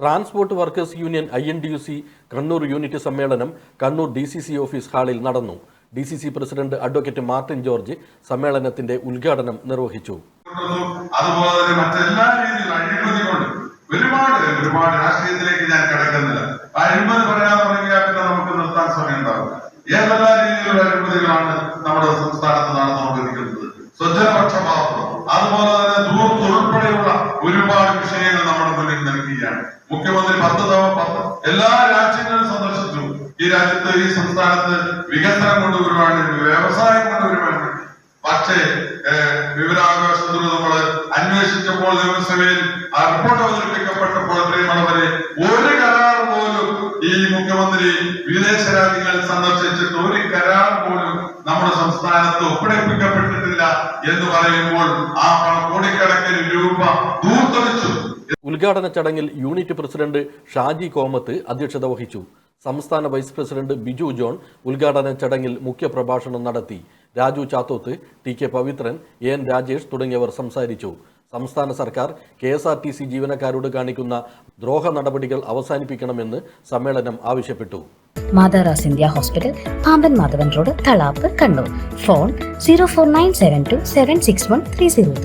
Transport workers union I N D U C Kannur unit സമ്മേളനം Kannur D C C office ഹാളിൽ നടന്നു. D C C president advocate Martin George സമ്മേളനത്തിന്റെ ഉദ്ഘാടനം നിർവഹിച്ചു. അതുപോലെ തന്നെ മറ്റെല്ലാ രീതിയിലും അഴിമതി ഒരുപാട് ഒരുപാട് രാഷ്ട്രീയത്തിലേക്ക് ഞാൻ കിടക്കുന്നില്ല. അഴിമതി പറയാൻ തുടങ്ങിയാൽ പിന്നെ നമുക്ക് നിർത്താൻ സമയം ഉണ്ടാവില്ല ഏതെല്ലാ രീതിയിലുള്ള അഴിമതികളാണ് നമ്മുടെ സംസ്ഥാനത്ത് നടന്നുകൊണ്ടിരിക്കുന്നത്? സ്വജനപക്ഷപാതം. നൽകുകയാണ് മുഖ്യമന്ത്രി പത്ത് തവണ പത്ത് എല്ലാ രാജ്യങ്ങളും സന്ദർശിച്ചു. ഈ രാജ്യത്ത് ഈ സംസ്ഥാനത്ത് വികസനം കൊണ്ട് വേണ്ടി വ്യവസായം കൊണ്ട് പക്ഷേ വിവരാവകാശത്തിൽ അന്വേഷിച്ചപ്പോൾ നിയമസഭയിൽ റിപ്പോർട്ട് അവതരിപ്പിക്കപ്പെട്ടപ്പോൾ പ്രിയമുള്ളവരെ ഒരു കരാർ പോലും ഈ മുഖ്യമന്ത്രി വിദേശ രാജ്യങ്ങൾ സന്ദർശിച്ചിട്ട് ഒരു കരാർ പോലും നമ്മുടെ സംസ്ഥാനത്ത് ഒപ്പിടിപ്പിക്കപ്പെട്ടിട്ടില്ല എന്ന് പറയുമ്പോൾ ആ കോടിക്കണക്കിന് രൂപ ദൂർത്തടിച്ചു. ഉദ്ഘാടന ചടങ്ങിൽ യൂണിറ്റ് പ്രസിഡന്റ് ഷാജി കോമത്ത് അധ്യക്ഷത വഹിച്ചു. സംസ്ഥാന വൈസ് പ്രസിഡന്റ് ബിജു ജോൺ ഉദ്ഘാടന ചടങ്ങിൽ മുഖ്യപ്രഭാഷണം നടത്തി. Raju Chathoth T K Pavithran A N Rajesh തുടങ്ങിയവർ സംസാരിച്ചു. സംസ്ഥാന സർക്കാർ K S R T C ജീവനക്കാരോട് കാണിക്കുന്ന ദ്രോഹ നടപടികൾ അവസാനിപ്പിക്കണമെന്ന് സമ്മേളനം ആവശ്യപ്പെട്ടു. മാതാറാസ് India hospital Pamban Madhavan road Thalap Kannur. Phone zero four nine seven two seven six one three zero three